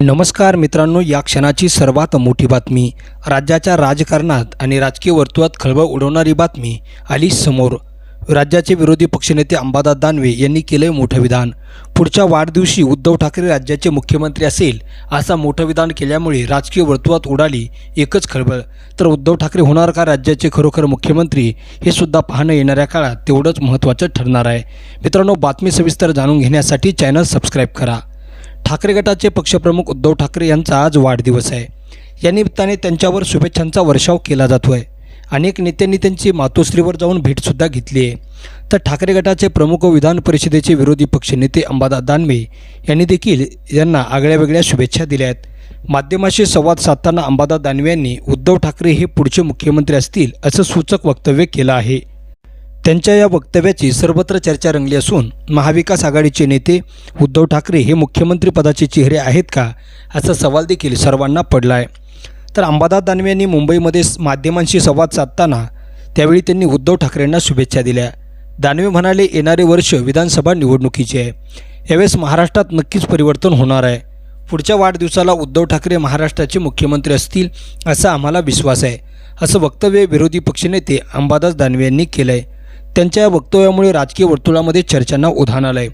नमस्कार मित्रांनो या क्षणाची सर्वात मोठी बातमी. राज्याच्या राजकारणात आणि राजकीय वर्तुळात खळबळ उडवणारी बातमी आली समोर. राज्याचे विरोधी पक्षनेते अंबादास दानवे यांनी केले मोठं विधान. पुढच्या वाढदिवशी उद्धव ठाकरे राज्याचे मुख्यमंत्री असेल असं मोठं विधान केल्यामुळे राजकीय वर्तुळात उडाली एकच खळबळ. तर उद्धव ठाकरे होणार का राज्याचे खरोखर मुख्यमंत्री हे सुद्धा पाहणं येणाऱ्या काळात तेवढंच महत्त्वाचं ठरणार आहे. मित्रांनो बातमी सविस्तर जाणून घेण्यासाठी चॅनल सबस्क्राईब करा. ठाकरे गटाचे पक्षप्रमुख उद्धव ठाकरे यांचा आज वाढदिवस आहे. या निमित्ताने त्यांच्यावर शुभेच्छांचा वर्षाव केला जातो आहे अनेक नेत्यांनी त्यांची मातोश्रीवर जाऊन भेटसुद्धा घेतली आहे. तर ठाकरे गटाचे प्रमुख व विधान परिषदेचे विरोधी पक्षनेते अंबादा दानवे यांनी देखील यांना आगळ्या वेगळ्या शुभेच्छा दिल्या आहेत. माध्यमाशी संवाद साधताना अंबादा दानवे यांनी उद्धव ठाकरे हे पुढचे मुख्यमंत्री असतील असं सूचक वक्तव्य केलं आहे. त्यांच्या या वक्तव्याची सर्वत्र चर्चा रंगली असून महाविकास आघाडीचे नेते उद्धव ठाकरे हे मुख्यमंत्रीपदाचे चेहरे आहेत का असा सवाल देखील सर्वांना पडला आहे तर अंबादास दानवे यांनी मुंबईमध्ये माध्यमांशी संवाद साधताना त्यावेळी त्यांनी उद्धव ठाकरेंना शुभेच्छा दिल्या. दानवे म्हणाले येणारे वर्ष विधानसभा निवडणुकीचे आहे. यावेळेस महाराष्ट्रात नक्कीच परिवर्तन होणार आहे. पुढच्या वाढदिवसाला उद्धव ठाकरे महाराष्ट्राचे मुख्यमंत्री असतील असा आम्हाला विश्वास आहे असं वक्तव्य विरोधी पक्षनेते अंबादास दानवे यांनी केलं आहे त्यांच्या या वक्तव्यामुळे राजकीय वर्तुळामध्ये चर्चांना उधाण आलं आहे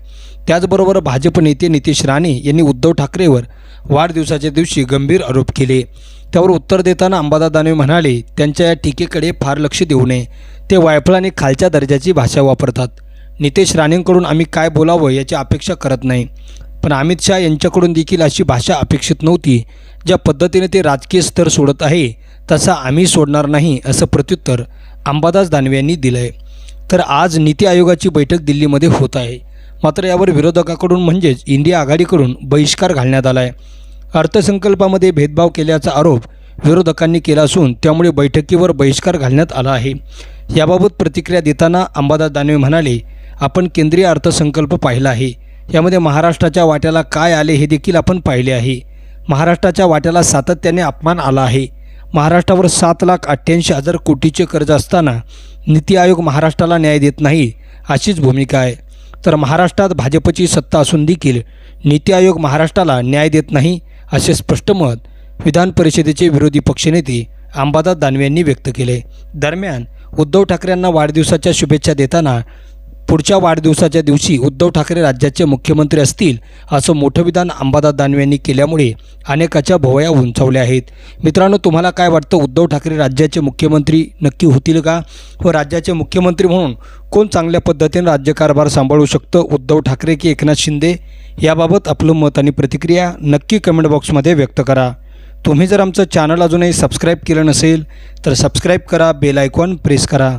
त्याचबरोबर भाजप नेते नितेश राणे यांनी उद्धव ठाकरेवर वाढदिवसाच्या दिवशी गंभीर आरोप केले. त्यावर उत्तर देताना अंबादास दानवे म्हणाले त्यांच्या या टीकेकडे फार लक्ष देऊ नये. ते वायफळाने खालच्या दर्जाची भाषा वापरतात. नितेश राणेंकडून आम्ही काय बोलावं याची अपेक्षा करत नाही. पण अमित शहा यांच्याकडून देखील अशी भाषा अपेक्षित नव्हती. ज्या पद्धतीने ते राजकीय स्तर सोडत आहे तसा आम्ही सोडणार नाही असं प्रत्युत्तर अंबादास दानवे यांनी दिलं आहे तर आज नीती आयोगाची बैठक दिल्लीमध्ये होत आहे. मात्र यावर विरोधकाकडून म्हणजेच इंडिया आघाडीकडून बहिष्कार घालण्यात आला आहे अर्थसंकल्पामध्ये भेदभाव केल्याचा आरोप विरोधकांनी केला असून त्यामुळे बैठकीवर बहिष्कार घालण्यात आला आहे. याबाबत प्रतिक्रिया देताना अंबादास दानवे म्हणाले आपण केंद्रीय अर्थसंकल्प पाहिला आहे. यामध्ये महाराष्ट्राच्या वाट्याला काय आले हे देखील आपण पाहिले आहे. महाराष्ट्राच्या वाट्याला सातत्याने अपमान आला आहे. महाराष्ट्रावर सात लाख अठ्ठ्याऐंशी हजार कोटीचे कर्ज असताना नीती आयोग महाराष्ट्राला न्याय देत नाही अशीच भूमिका आहे. तर महाराष्ट्रात भाजपची सत्ता असून देखील नीती आयोग महाराष्ट्राला न्याय देत नाही असे स्पष्ट मत विधान परिषदेचे विरोधी पक्षनेते अंबादास दानवे यांनी व्यक्त केले. दरम्यान उद्धव ठाकरे यांना वाढदिवसाच्या शुभेच्छा देताना पुढच्या वाढदिवसाच्या दिवशी उद्धव ठाकरे राज्याचे मुख्यमंत्री असतील असं मोठं विधान अंबादास दानवे यांनी केल्यामुळे अनेकाच्या भोवया उंचावल्या आहेत. मित्रांनो तुम्हाला काय वाटतं? उद्धव ठाकरे राज्याचे मुख्यमंत्री नक्की होतील का? व राज्याचे मुख्यमंत्री म्हणून कोण चांगल्या पद्धतीने राज्यकारभार सांभाळू शकतं? उद्धव ठाकरे की एकनाथ शिंदे? याबाबत आपलं मत आणि प्रतिक्रिया नक्की कमेंट बॉक्समध्ये व्यक्त करा. तुम्ही जर आमचं चॅनल अजूनही सबस्क्राईब केलं नसेल तर सबस्क्राईब करा बेल आयकॉन प्रेस करा.